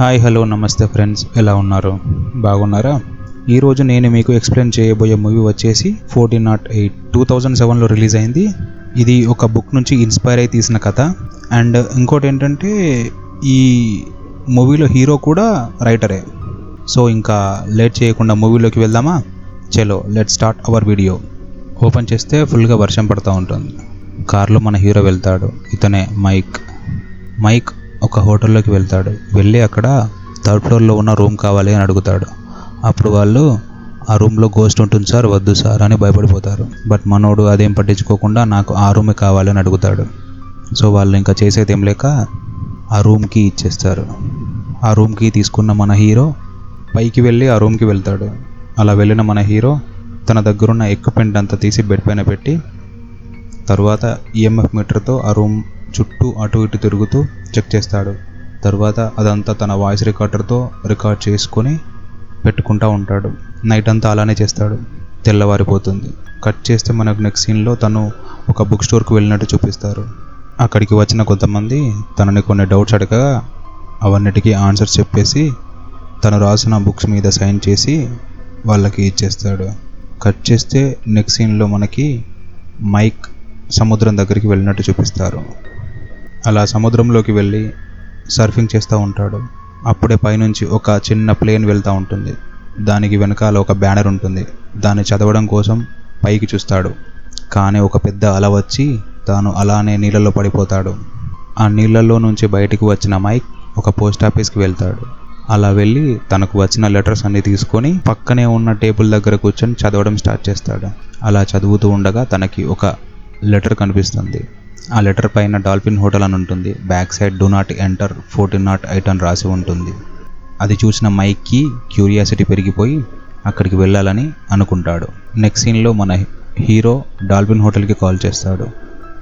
Hi hello నమస్తే friends. ఎలా ఉన్నారు? బాగున్నారా? ఈరోజు నేను మీకు ఎక్స్ప్లెయిన్ చేయబోయే మూవీ వచ్చేసి fourteen not eight two thousand సెవెన్లో రిలీజ్ అయింది. ఇది ఒక బుక్ నుంచి ఇన్స్పైర్ అయి తీసిన కథ. అండ్ ఇంకోటి ఏంటంటే ఈ మూవీలో హీరో కూడా రైటరే. సో ఇంకా లేట్ చేయకుండా మూవీలోకి వెళ్దామా? చలో let start our video open చేస్తే ఫుల్గా వర్షం పడుతూ ఉంటుంది. కార్లో మన హీరో వెళ్తాడు. ఇతనే మైక్. మైక్ ఒక హోటల్లోకి వెళ్తాడు. వెళ్ళి అక్కడ థర్డ్ ఫ్లోర్లో ఉన్న రూమ్ కావాలి అని అడుగుతాడు. అప్పుడు వాళ్ళు ఆ రూమ్లో గోస్ట్ ఉంటుంది సార్ వద్దు సార్ అని భయపడిపోతారు. బట్ మనోడు అదేం పట్టించుకోకుండా నాకు ఆ రూమే కావాలి అని అడుగుతాడు. సో వాళ్ళు ఇంకా చేసేది ఏం లేక ఆ రూమ్కి ఇచ్చేస్తారు. ఆ రూమ్కి తీసుకున్న మన హీరో పైకి వెళ్ళి ఆ రూమ్కి వెళ్తాడు. అలా వెళ్ళిన మన హీరో తన దగ్గరున్న ఎక్విప్మెంట్ అంతా తీసి బెడ్ పైన పెట్టి తర్వాత ఈఎంఎఫ్ మీటర్తో ఆ రూమ్ చుట్టూ అటు ఇటు తిరుగుతూ చెక్ చేస్తాడు. తర్వాత అదంతా తన వాయిస్ రికార్డర్తో రికార్డ్ చేసుకొని పెట్టుకుంటూ ఉంటాడు. నైట్ అంతా అలానే చేస్తాడు. తెల్లవారిపోతుంది. కట్ చేస్తే మనకు నెక్స్ట్ సీన్లో తను ఒక బుక్ స్టోర్కి వెళ్ళినట్టు చూపిస్తారు. అక్కడికి వచ్చిన కొంతమంది తనని కొన్ని డౌట్స్ అడగగా అవన్నిటికీ ఆన్సర్స్ చెప్పేసి తను రాసిన బుక్స్ మీద సైన్ చేసి వాళ్ళకి ఇచ్చేస్తాడు. కట్ చేస్తే నెక్స్ట్ సీన్లో మనకి మైక్ సముద్రం దగ్గరికి వెళ్ళినట్టు చూపిస్తారు. అలా సముద్రంలోకి వెళ్ళి సర్ఫింగ్ చేస్తూ ఉంటాడు. అప్పుడే పైనుంచి ఒక చిన్న ప్లేన్ వెళ్తూ ఉంటుంది. దానికి వెనకాల ఒక బ్యానర్ ఉంటుంది. దాన్ని చదవడం కోసం పైకి చూస్తాడు. కానీ ఒక పెద్ద అల వచ్చి తాను అలానే నీళ్ళలో పడిపోతాడు. ఆ నీళ్ళల్లో నుంచి బయటికి వచ్చిన మైక్ ఒక పోస్ట్ ఆఫీస్కి వెళ్తాడు. అలా వెళ్ళి తనకు వచ్చిన లెటర్స్ అన్ని తీసుకొని పక్కనే ఉన్న టేబుల్ దగ్గర కూర్చొని చదవడం స్టార్ట్ చేస్తాడు. అలా చదువుతూ ఉండగా తనకి ఒక లెటర్ కనిపిస్తుంది. ఆ లెటర్ పైన డాల్ఫిన్ హోటల్ అని ఉంటుంది. Back side do not enter fourteen not eight అని రాసి ఉంటుంది. అది చూసిన మైక్కి క్యూరియాసిటీ పెరిగిపోయి అక్కడికి వెళ్ళాలని అనుకుంటాడు. నెక్స్ట్ సీన్లో మన హీరో డాల్ఫిన్ హోటల్కి కాల్ చేస్తాడు.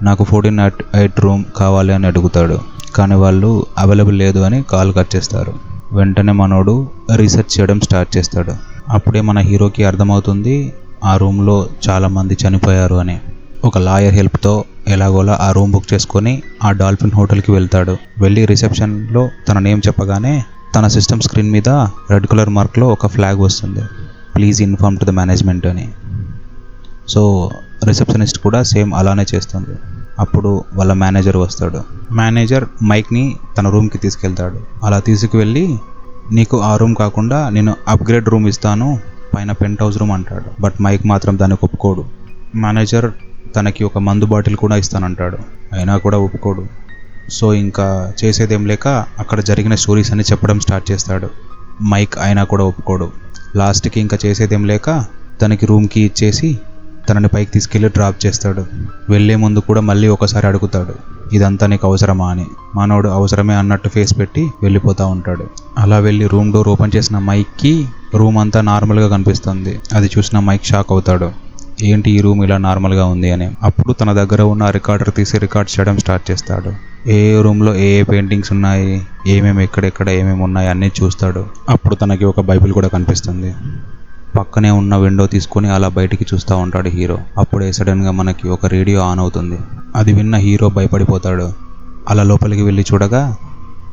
నాకు ఫోర్టీన్ నాట్ ఎయిట్ రూమ్ కావాలి అని అడుగుతాడు. కానీ వాళ్ళు అవైలబుల్ లేదు అని కాల్ కట్ చేస్తారు. వెంటనే మనోడు రీసెర్చ్ చేయడం స్టార్ట్ చేస్తాడు. అప్పుడే మన హీరోకి అర్థమవుతుంది ఆ రూమ్లో చాలామంది చనిపోయారు అని. ఒక లాయర్ హెల్ప్తో ఎలాగోలా ఆ రూమ్ బుక్ చేసుకొని ఆ డాల్ఫిన్ హోటల్కి వెళ్తాడు. వెళ్ళి రిసెప్షన్లో తన నేమ్ చెప్పగానే తన సిస్టమ్ స్క్రీన్ మీద రెడ్ కలర్ మార్క్లో ఒక ఫ్లాగ్ వస్తుంది. Please inform to the management అని. సో రిసెప్షనిస్ట్ కూడా సేమ్ అలానే చేస్తుంది. అప్పుడు వాళ్ళ మేనేజర్ వస్తాడు. మేనేజర్ మైక్ని తన రూమ్కి తీసుకెళ్తాడు. అలా తీసుకువెళ్ళి నీకు ఆ రూమ్ కాకుండా నేను అప్గ్రేడ్ రూమ్ ఇస్తాను పైన పెంట్ హౌస్ రూమ్ అంటాడు. బట్ మైక్ మాత్రం దానికి ఒప్పుకోడు. మేనేజర్ తనకి ఒక మందు బాటిల్ కూడా ఇస్తానంటాడు. అయినా కూడా ఒప్పుకోడు. సో ఇంకా చేసేదేం లేక అక్కడ జరిగిన స్టోరీస్ అన్ని చెప్పడం స్టార్ట్ చేస్తాడు. మైక్ అయినా కూడా ఒప్పుకోడు. లాస్ట్కి ఇంకా చేసేదేం లేక తనకి రూమ్కి ఇచ్చేసి తనని పైకి తీసుకెళ్ళి డ్రాప్ చేస్తాడు. వెళ్ళే ముందు కూడా మళ్ళీ ఒకసారి అడుగుతాడు. ఇదంతా నీకు అవసరమా? అని. మానవుడు అవసరమే అన్నట్టు ఫేస్ పెట్టి వెళ్ళిపోతూ ఉంటాడు. అలా వెళ్ళి రూమ్ డోర్ ఓపెన్ చేసిన మైక్కి రూమ్ అంతా నార్మల్గా కనిపిస్తుంది. అది చూసిన మైక్ షాక్ అవుతాడు. ఏంటి ఈ రూమ్ ఇలా నార్మల్గా ఉంది అని. అప్పుడు తన దగ్గర ఉన్న రికార్డర్ తీసి రికార్డ్ చేయడం స్టార్ట్ చేస్తాడు. ఏ ఏ రూమ్లో ఏ ఏ పెయింటింగ్స్ ఉన్నాయి ఏమేమి ఎక్కడెక్కడ ఏమేమి ఉన్నాయి అన్నీ చూస్తాడు. అప్పుడు తనకి ఒక బైబిల్ కూడా కనిపిస్తుంది. పక్కనే ఉన్న విండో తీసుకొని అలా బయటికి చూస్తూ ఉంటాడు హీరో. అప్పుడే సడన్గా మనకి ఒక రేడియో ఆన్ అవుతుంది. అది విన్న హీరో భయపడిపోతాడు. అలా లోపలికి వెళ్ళి చూడగా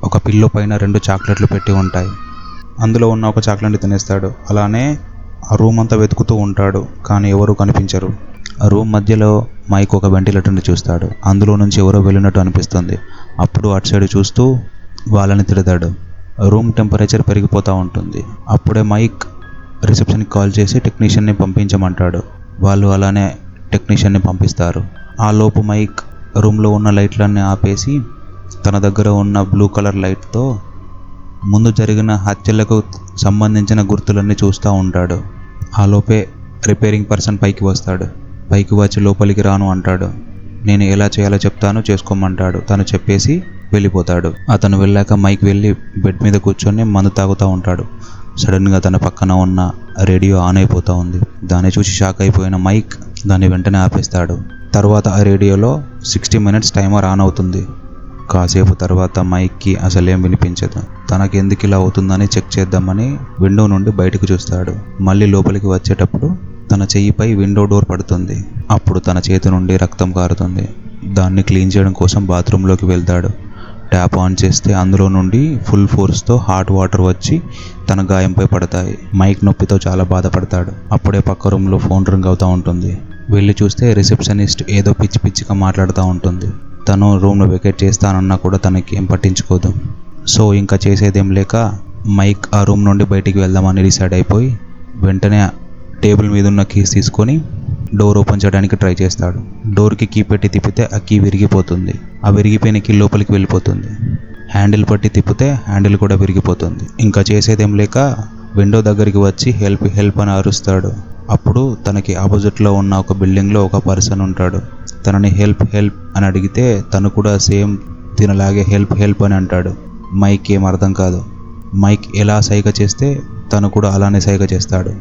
ఒక పిల్లో పైన రెండు చాక్లెట్లు పెట్టి ఉంటాయి. అందులో ఉన్న ఒక చాక్లెట్ తినేస్తాడు. అలానే ఆ రూమ్ అంతా వెతుకుతూ ఉంటాడు కానీ ఎవరు కనిపించరు. ఆ రూమ్ మధ్యలో మైక్ ఒక వెంటిలేటర్ని చూస్తాడు. అందులో నుంచి ఎవరో వెళ్ళినట్టు అనిపిస్తుంది. అప్పుడు అటు సైడ్ చూస్తూ వాళ్ళని తిడతాడు. రూమ్ టెంపరేచర్ పెరిగిపోతూ ఉంటుంది. అప్పుడే మైక్ రిసెప్షన్కి కాల్ చేసి టెక్నీషియన్ని పంపించమంటాడు. వాళ్ళు అలానే టెక్నీషియన్ని పంపిస్తారు. ఆ లోపు మైక్ రూమ్లో ఉన్న లైట్లన్నీ ఆపేసి తన దగ్గర ఉన్న బ్లూ కలర్ లైట్తో ముందు జరిగిన హత్యలకు సంబంధించిన గుర్తులన్నీ చూస్తూ ఉంటాడు. ఆ లోపే రిపేరింగ్ పర్సన్ పైకి వస్తాడు. పైకి వచ్చి లోపలికి రాను అంటాడు. నేను ఎలా చేయాలో చెప్తాను చేసుకోమంటాడు. తను చెప్పేసి వెళ్ళిపోతాడు. అతను వెళ్ళాక మైక్ వెళ్ళి బెడ్ మీద కూర్చొని మందు తాగుతూ ఉంటాడు. సడన్గా తన పక్కన ఉన్న రేడియో ఆన్ అయిపోతూ ఉంది. దాన్ని చూసి షాక్ అయిపోయిన మైక్ దాన్ని వెంటనే ఆపేస్తాడు. తర్వాత ఆ రేడియోలో సిక్స్టీ మినిట్స్ టైమర్ ఆన్ అవుతుంది. కాసేపు తర్వాత మైక్కి అసలేం వినిపించదు. తనకి ఎందుకు ఇలా అవుతుందని చెక్ చేద్దామని విండో నుండి బయటకు చూస్తాడు. మళ్ళీ లోపలికి వచ్చేటప్పుడు తన చెయ్యిపై విండో డోర్ పడుతుంది. అప్పుడు తన చేతి నుండి రక్తం కారుతుంది. దాన్ని క్లీన్ చేయడం కోసం బాత్రూంలోకి వెళ్తాడు. ట్యాప్ ఆన్ చేస్తే అందులో నుండి ఫుల్ ఫోర్స్తో హాట్ వాటర్ వచ్చి తన గాయంపై పడతాయి. మైక్ నొప్పితో చాలా బాధపడతాడు. అప్పుడే పక్క రూమ్లో ఫోన్ రింగ్ అవుతూ ఉంటుంది. వెళ్ళి చూస్తే రిసెప్షనిస్ట్ ఏదో పిచ్చి పిచ్చిగా మాట్లాడుతూ ఉంటుంది. తను రూమ్ను వెకేట్ చేస్తానన్నా కూడా తనకి ఏం పట్టించుకోదు. సో ఇంకా చేసేదేం లేక మైక్ ఆ రూమ్ నుండి బయటికి వెళ్దామని డిసైడ్ అయిపోయి వెంటనే టేబుల్ మీద ఉన్న కీస్ తీసుకొని డోర్ ఓపెన్ చేయడానికి ట్రై చేస్తాడు. డోర్కి కీ పెట్టి తిప్పితే ఆ కీ విరిగిపోతుంది. ఆ విరిగిపోయిన కీ లోపలికి వెళ్ళిపోతుంది. హ్యాండిల్ పట్టి తిప్పితే హ్యాండిల్ కూడా విరిగిపోతుంది. ఇంకా చేసేదేం లేక విండో దగ్గరికి వచ్చి హెల్ప్ హెల్ప్ అని అరుస్తాడు. అప్పుడు తనకి ఆపోజిట్లో ఉన్న ఒక బిల్డింగ్లో ఒక పర్సన్ ఉంటాడు. తనని హెల్ప్ హెల్ప్ అని అడిగితే తను కూడా సేమ్ తినలాగే హెల్ప్ హెల్ప్ అని అంటాడు. మైక్ ఏం అర్థం కాదు. మైక్ ఎలా సైగ చేస్తే తను కూడా అలానే సైగ చేస్తాడు.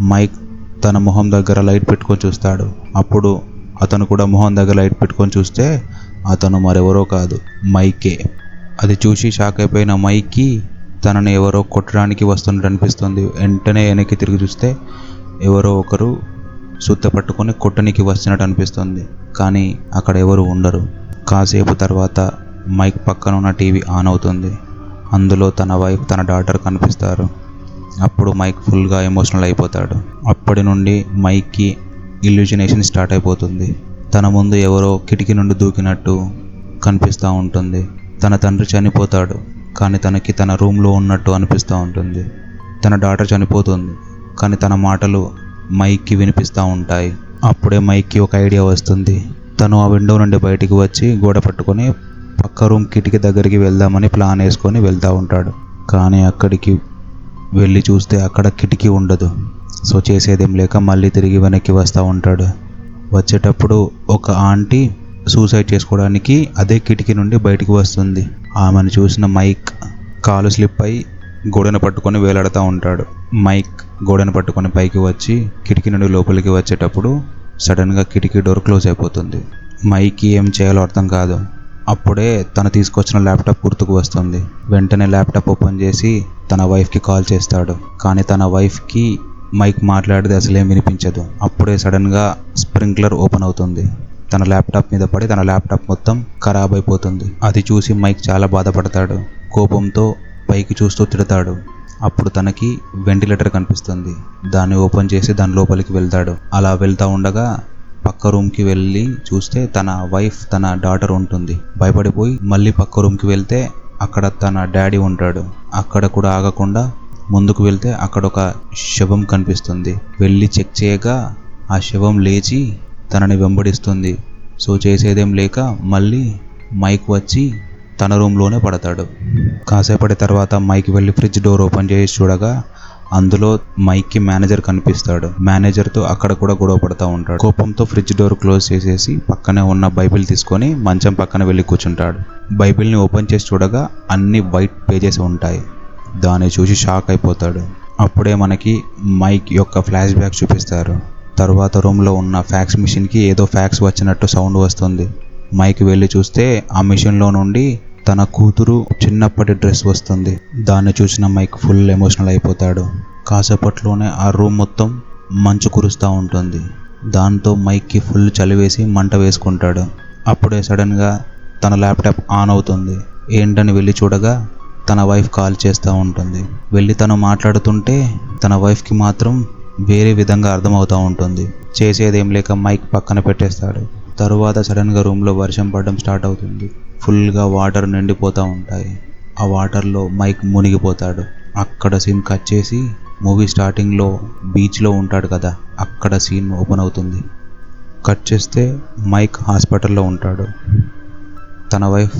మైక్ తన మొహం దగ్గర లైట్ పెట్టుకొని చూస్తాడు. అప్పుడు అతను కూడా మొహం దగ్గర లైట్ పెట్టుకొని చూస్తే అతను మరెవరో కాదు మైకే. అది చూసి షాక్ అయిపోయిన మైక్కి తనని ఎవరో కొట్టడానికి వస్తున్నట్టు అనిపిస్తుంది. వెంటనే వెనక్కి తిరిగి చూస్తే ఎవరో ఒకరు సుత్త పట్టుకొని కొట్టనికి వస్తున్నట్టు అనిపిస్తుంది. కానీ అక్కడ ఎవరు ఉండరు. కాసేపు తర్వాత మైక్ పక్కన ఉన్న టీవీ ఆన్ అవుతుంది. అందులో తన వైఫ్ తన డాటర్ కనిపిస్తారు. అప్పుడు మైక్ ఫుల్గా ఎమోషనల్ అయిపోతాడు. అప్పటి నుండి మైక్కి ఇల్యూజినేషన్ స్టార్ట్ అయిపోతుంది. తన ముందు ఎవరో కిటికీ నుండి దూకినట్టు కనిపిస్తూ ఉంటుంది. తన తండ్రి చనిపోతాడు కానీ తనకి తన రూమ్లో ఉన్నట్టు అనిపిస్తూ ఉంటుంది. తన డాటర్ చనిపోతుంది. కానీ తన మాటలు మైక్కి వినిపిస్తూ ఉంటాయి. అప్పుడే మైక్కి ఒక ఐడియా వస్తుంది. తను ఆ విండో నుండి బయటికి వచ్చి గోడ పట్టుకొని పక్క రూమ్ కిటికీ దగ్గరికి వెళ్దామని ప్లాన్ వేసుకొని వెళ్తూ ఉంటాడు. కానీ అక్కడికి వెళ్ళి చూస్తే అక్కడ కిటికీ ఉండదు. సో చేసేదేం లేక మళ్ళీ తిరిగి వెనక్కి వస్తూ ఉంటాడు. వచ్చేటప్పుడు ఒక ఆంటీ సూసైడ్ చేసుకోవడానికి అదే కిటికీ నుండి బయటికి వస్తుంది. ఆమెను చూసిన మైక్ కాలు స్లిప్ అయి గోడను పట్టుకొని వేలాడుతూ ఉంటాడు. మైక్ గోడను పట్టుకొని పైకి వచ్చి కిటికీ నుండి లోపలికి వచ్చేటప్పుడు సడన్గా కిటికీ డోర్ క్లోజ్ అయిపోతుంది. మైకి ఏం చేయాలో అర్థం కాదు. అప్పుడే తను తీసుకొచ్చిన ల్యాప్టాప్ గుర్తుకు వస్తుంది. వెంటనే ల్యాప్టాప్ ఓపెన్ చేసి తన వైఫ్కి కాల్ చేస్తాడు. కానీ తన వైఫ్కి మైక్ మాట్లాడితే అసలేం వినిపించదు. అప్పుడే సడన్గా స్ప్రింక్లర్ ఓపెన్ అవుతుంది. తన ల్యాప్టాప్ మీద పడి తన ల్యాప్టాప్ మొత్తం ఖరాబ్ అయిపోతుంది. అది చూసి మైక్ చాలా బాధపడతాడు. కోపంతో పైకి చూస్తూ తిడతాడు. అప్పుడు తనకి వెంటిలేటర్ కనిపిస్తుంది. దాన్ని ఓపెన్ చేసి దాని లోపలికి వెళ్తాడు. అలా వెళ్తా ఉండగా పక్క రూమ్కి వెళ్ళి చూస్తే తన వైఫ్ తన డాటర్ ఉంటుంది. భయపడిపోయి మళ్ళీ పక్క రూమ్కి వెళ్తే అక్కడ తన డాడీ ఉంటాడు. అక్కడ కూడా ఆగకుండా ముందుకు వెళ్తే అక్కడ ఒక శవం కనిపిస్తుంది. వెళ్ళి చెక్ చేయగా ఆ శవం లేచి తనని వెంబడిస్తుంది. సో చేసేదేం లేక మళ్ళీ మైక్ వచ్చి తన రూమ్లోనే పడతాడు. కాసేపటి తర్వాత మైక్ వెళ్ళి ఫ్రిడ్జ్ డోర్ ఓపెన్ చేసి చూడగా అందులో మైక్కి మేనేజర్ కనిపిస్తాడు. మేనేజర్తో అక్కడ కూడా గొడవ పడుతూ ఉంటాడు. కోపంతో ఫ్రిడ్జ్ డోర్ క్లోజ్ చేసేసి పక్కనే ఉన్న బైబిల్ తీసుకొని మంచం పక్కన వెళ్ళి కూర్చుంటాడు. బైబిల్ని ఓపెన్ చేసి చూడగా అన్ని వైట్ పేజెస్ ఉంటాయి. దాన్ని చూసి షాక్ అయిపోతాడు. అప్పుడే మనకి మైక్ యొక్క ఫ్లాష్ బ్యాక్ చూపిస్తారు. తర్వాత రూమ్లో ఉన్న ఫ్యాక్స్ మిషన్కి ఏదో ఫ్యాక్స్ వచ్చినట్టు సౌండ్ వస్తుంది. మైక్ వెళ్ళి చూస్తే ఆ మిషన్లో నుండి తన కూతురు చిన్నప్పటి డ్రెస్ వస్తుంది. దాన్ని చూసిన మైక్ ఫుల్ ఎమోషనల్ అయిపోతాడు. కాసేపట్లోనే ఆ రూమ్ మొత్తం మంచు కురుస్తూ ఉంటుంది. దాంతో మైక్కి ఫుల్ చలివేసి మంట వేసుకుంటాడు. అప్పుడే సడన్గా తన ల్యాప్టాప్ ఆన్ అవుతుంది. ఏంటని వెళ్ళి చూడగా తన వైఫ్ కాల్ చేస్తూ ఉంటుంది. వెళ్ళి తను మాట్లాడుతుంటే తన వైఫ్కి మాత్రం వేరే విధంగా అర్థమవుతూ ఉంటుంది. చేసేదేం లేక మైక్ పక్కన పెట్టేస్తాడు. తరువాత సడన్గా రూమ్లో వర్షం పడడం స్టార్ట్ అవుతుంది. ఫుల్గా వాటర్ నిండిపోతూ ఉంటాయి. ఆ వాటర్లో మైక్ మునిగిపోతాడు. అక్కడ సీన్ కట్ చేసి మూవీ స్టార్టింగ్లో బీచ్లో ఉంటాడు కదా అక్కడ సీన్ ఓపెన్ అవుతుంది. కట్ చేస్తే మైక్ హాస్పిటల్లో ఉంటాడు. తన వైఫ్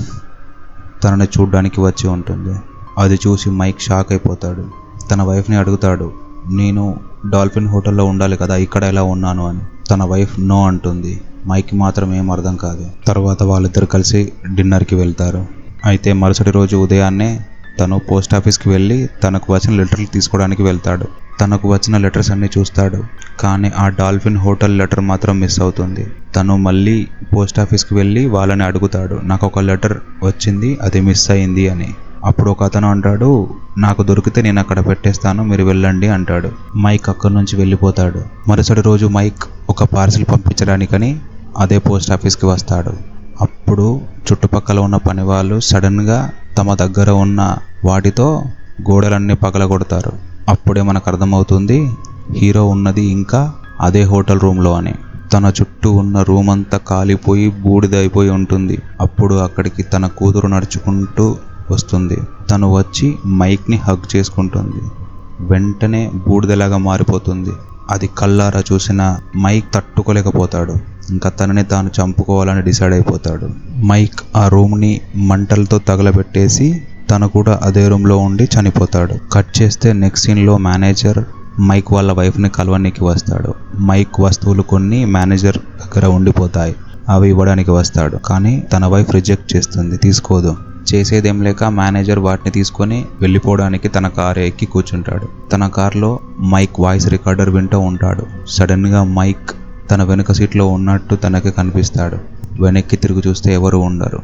తనని చూడ్డానికి వచ్చి ఉంటుంది. అది చూసి మైక్ షాక్ అయిపోతాడు. తన వైఫ్ని అడుగుతాడు నేను డాల్ఫిన్ హోటల్లో ఉండాలి కదా ఇక్కడ ఎలా ఉన్నాను? అని. తన వైఫ్ నో అంటుంది. మైక్ మాత్రం ఏం అర్థం కాదు. తర్వాత వాళ్ళిద్దరు కలిసి డిన్నర్కి వెళ్తారు. అయితే మరుసటి రోజు ఉదయాన్నే తను పోస్ట్ ఆఫీస్కి వెళ్ళి తనకు వచ్చిన లెటర్లు తీసుకోవడానికి వెళ్తాడు. తనకు వచ్చిన లెటర్స్ అన్నీ చూస్తాడు. కానీ ఆ డాల్ఫిన్ హోటల్ లెటర్ మాత్రం మిస్ అవుతుంది. తను మళ్ళీ పోస్ట్ ఆఫీస్కి వెళ్ళి వాళ్ళని అడుగుతాడు నాకు ఒక లెటర్ వచ్చింది అది మిస్ అయింది అని. అప్పుడు ఒక అతను అంటాడు నాకు దొరికితే నేను అక్కడ పెట్టేస్తాను మీరు వెళ్ళండి అంటాడు. మైక్ అక్కడి నుంచి వెళ్ళిపోతాడు. మరుసటి రోజు మైక్ ఒక పార్సిల్ పంపించడానికని అదే పోస్ట్ ఆఫీస్కి వస్తాడు. అప్పుడు చుట్టుపక్కల ఉన్న పనివాళ్ళు సడన్గా తమ దగ్గర ఉన్న వాటితో గోడలన్నీ పగలగొడతారు. అప్పుడే మనకు అర్థమవుతుంది హీరో ఉన్నది ఇంకా అదే హోటల్ రూమ్లో అని. తన చుట్టూ ఉన్న రూమ్ అంతా కాలిపోయి బూడిదైపోయి ఉంటుంది. అప్పుడు అక్కడికి తన కూతురు నడుచుకుంటూ వస్తుంది. తను వచ్చి మైక్ని హగ్ చేసుకుంటుంది. వెంటనే బూడిదలాగా మారిపోతుంది. అది కల్లారా చూసిన మైక్ తట్టుకోలేకపోతాడు. ఇంకా తనని తాను చంపుకోవాలని డిసైడ్ అయిపోతాడు. మైక్ ఆ రూమ్ని మంటలతో తగలబెట్టేసి తను కూడా అదే రూమ్లో ఉండి చనిపోతాడు. కట్ చేస్తే నెక్స్ట్ సీన్లో మేనేజర్ మైక్ వాళ్ళ వైఫ్ని కలవడానికి వస్తాడు. మైక్ వస్తువులు కొన్ని మేనేజర్ దగ్గర ఉండిపోతాయి. అవి ఇవ్వడానికి వస్తాడు. కానీ తన వైఫ్ రిజెక్ట్ చేస్తుంది. తీసుకోదు. చేసేదేం లేక మేనేజర్ వాటిని తీసుకొని వెళ్ళిపోవడానికి తన కారు ఎక్కి కూర్చుంటాడు. తన కారులో మైక్ వాయిస్ రికార్డర్ వింటూ ఉంటాడు. సడన్గా మైక్ తన వెనుక సీట్లో ఉన్నట్టు తనకి కనిపిస్తాడు. వెనక్కి తిరిగి చూస్తే ఎవరు ఉండరు.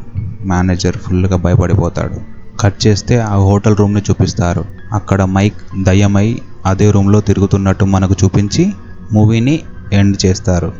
మేనేజర్ ఫుల్గా భయపడిపోతాడు. కట్ చేస్తే ఆ హోటల్ రూమ్ని చూపిస్తారు. అక్కడ మైక్ దయ్యమై అదే రూమ్లో తిరుగుతున్నట్టు మనకు చూపించి మూవీని ఎండ్ చేస్తారు.